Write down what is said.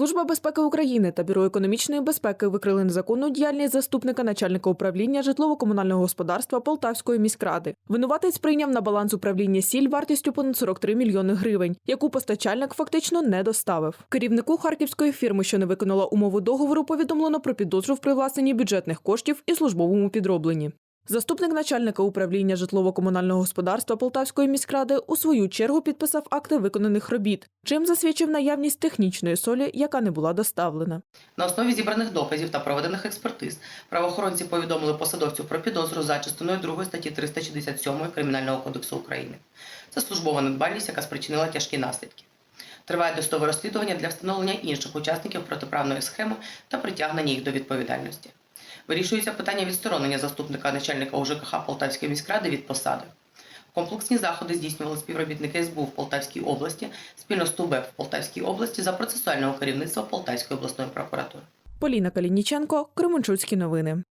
Служба безпеки України та Бюро економічної безпеки викрили незаконну діяльність заступника начальника управління житлово-комунального господарства Полтавської міськради. Винуватець прийняв на баланс управління сіль вартістю понад 43 мільйони гривень, яку постачальник фактично не доставив. Керівнику харківської фірми, що не виконала умову договору, повідомлено про підозру в привласненні бюджетних коштів і службовому підробленні. Заступник начальника управління житлово-комунального господарства Полтавської міськради у свою чергу підписав акти виконаних робіт, чим засвідчив наявність технічної солі, яка не була доставлена. На основі зібраних доказів та проведених експертиз правоохоронці повідомили посадовцю про підозру за частиною 2 статті 367 Кримінального кодексу України. Це службова недбальність, яка спричинила тяжкі наслідки. Триває досудове розслідування для встановлення інших учасників протиправної схеми та притягнення їх до відповідальності. Вирішується питання відсторонення заступника начальника УЖКХ Полтавської міськради від посади. Комплексні заходи здійснювали співробітники СБУ в Полтавській області спільно з ТУБЕП в Полтавській області за процесуального керівництва Полтавської обласної прокуратури. Поліна Калініченко, Кременчуцькі новини.